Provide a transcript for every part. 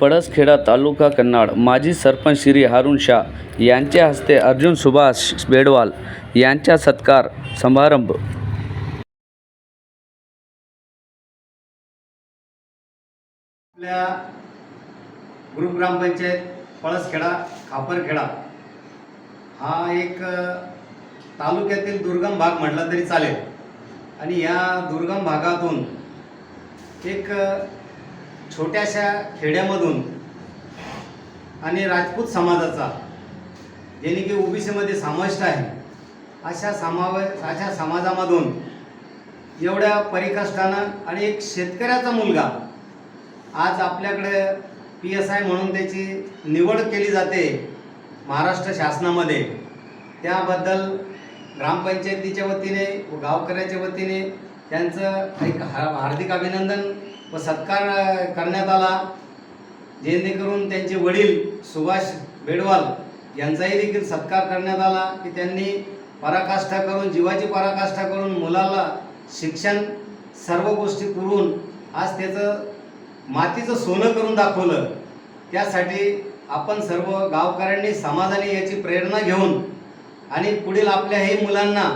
पळसखेडा तालुका कन्नाड माजी सरपंच श्री हारुण शाह यांच्या हस्ते अर्जुन सुभाष बेडवाल यांचा सत्कार समारंभ. आपल्या ग्रुप ग्रामपंचायत पळसखेडा खापरखेडा. हा एक तालुक्यातील दुर्गम भाग म्हटला तरी चालेल. आणि या दुर्गम भागातून एक छोट्याशा खेड्यामधून आणि राजपूत समाजाचा ज्याने की ओबीसीमध्ये समाविष्ट आहे अशा समाव अशा समाजामधून एवढ्या परिकष्टानं आणि एक शेतकऱ्याचा मुलगा आज आपल्याकडे पी एस आय म्हणून त्याची निवड केली जाते. महाराष्ट्र शासनामध्ये. त्याबद्दल ग्रामपंचायतीच्या वतीने व गावकऱ्याच्या वतीने त्यांचं एक हार्दिक अभिनंदन व सत्कार करण्यात आला. जेणेकरून त्यांचे वडील सुभाष बेडवाल यांचाही देखील सत्कार करण्यात आला की त्यांनी पराकाष्ठा करून जीवाची पराकाष्ठा करून मुलाला शिक्षण सर्व गोष्टी पुरवून आज त्याचं मातीचं सोनं करून दाखवलं. त्यासाठी आपण सर्व गावकऱ्यांनी समाजाने याची प्रेरणा घेऊन आणि पुढील आपल्याही मुलांना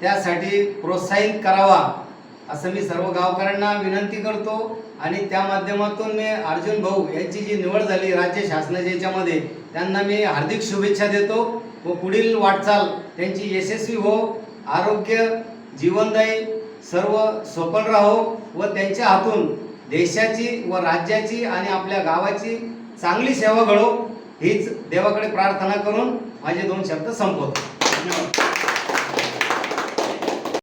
त्यासाठी प्रोत्साहित करावा असं मी सर्व गावकऱ्यांना विनंती करतो. आणि त्या माध्यमातून मी अर्जुन भाऊ यांची जी निवड झाली राज्य शासनाच्या याच्यामध्ये त्यांना मी हार्दिक शुभेच्छा देतो व पुढील वाटचाल त्यांची यशस्वी हो आरोग्य जीवनदायी सर्व सफल राहो व त्यांच्या हातून देशाची व राज्याची आणि आपल्या गावाची चांगली सेवा घडो हीच देवाकडे प्रार्थना करून माझे दोन शब्द संपवतो. धन्यवाद.